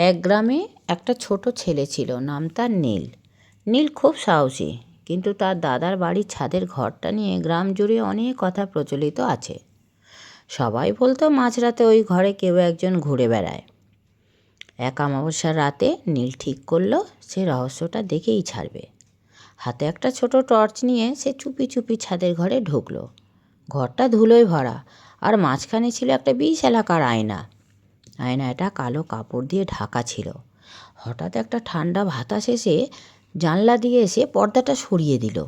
এক গ্রামে একটা ছোট ছেলে ছিল, নাম তার নীল। নীল খুব সাহসী, কিন্তু তার দাদার বাড়ির ছাদের ঘরটা নিয়ে গ্রাম জুড়ে অনেক কথা প্রচলিত আছে। সবাই বলতো মাঝরাতে ওই ঘরে কেউ একজন ঘুরে বেড়ায়। এক অমাবস্যার রাতে নীল ঠিক করল, সে রহস্যটা দেখেই ছাড়বে। হাতে একটা ছোট টর্চ নিয়ে সে চুপি চুপি ছাদের ঘরে ঢুকলো। ঘরটা ধুলোয় ভরা, আর মাঝখানে ছিল একটা বিশ এলাকার আয়না। আয়নাটা কালো কাপড় দিয়ে ঢাকা ছিল। হঠাৎ একটা ঠান্ডা বাতাস এসে জানলা দিয়ে এসে পর্দাটা সরিয়ে দিল।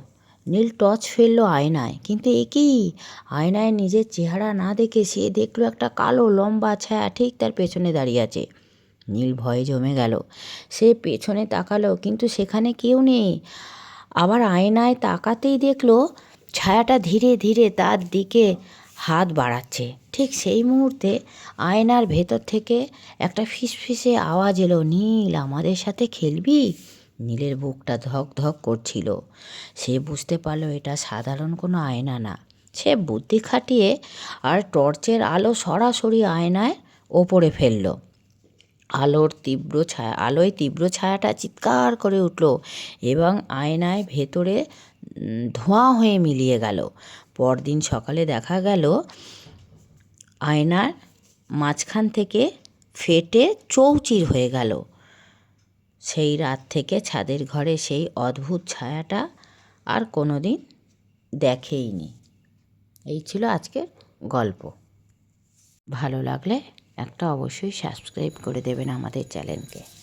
নীল টর্চ ফেলল আয়নায়, কিন্তু এ কি? আয়নায় নিজের চেহারা না দেখে সে দেখল একটা কালো লম্বা ছায়া ঠিক তার পেছনে দাঁড়িয়ে আছে। নীল ভয়ে জমে গেল। সে পেছনে তাকালো, কিন্তু সেখানে কেউ নেই। আবার আয়নায় তাকাতেই দেখল ছায়াটা ধীরে ধীরে তার দিকে হাত বাড়াচ্ছে। ঠিক সেই মুহূর্তে আয়নার ভেতর থেকে একটা ফিসফিসে আওয়াজ এলো, নীল, আমাদের সাথে খেলবি? নীলের বুকটা ধক ধক করছিল। সে বুঝতে পারল এটা সাধারণ কোনো আয়না না। সে বুদ্ধি খাটিয়ে আর টর্চের আলো সরাসরি আয়নায় ওপরে ফেলল। আলোর তীব্র ছায়া, আলোয় তীব্র ছায়াটা চিৎকার করে উঠল এবং আয়নায় ভেতরে ধোঁয়া হয়ে মিলিয়ে গেল। পরদিন সকালে দেখা গেল, আয়নার মাঝখান থেকে ফেটে চৌচির হয়ে গেল। সেই রাত থেকে ছাদের ঘরে সেই অদ্ভুত ছায়াটা আর কোনো দিন দেখেইনি। এই ছিল আজকের গল্প। ভালো লাগলে একটা অবশ্যই সাবস্ক্রাইব করে দেবেন আমাদের চ্যানেলকে।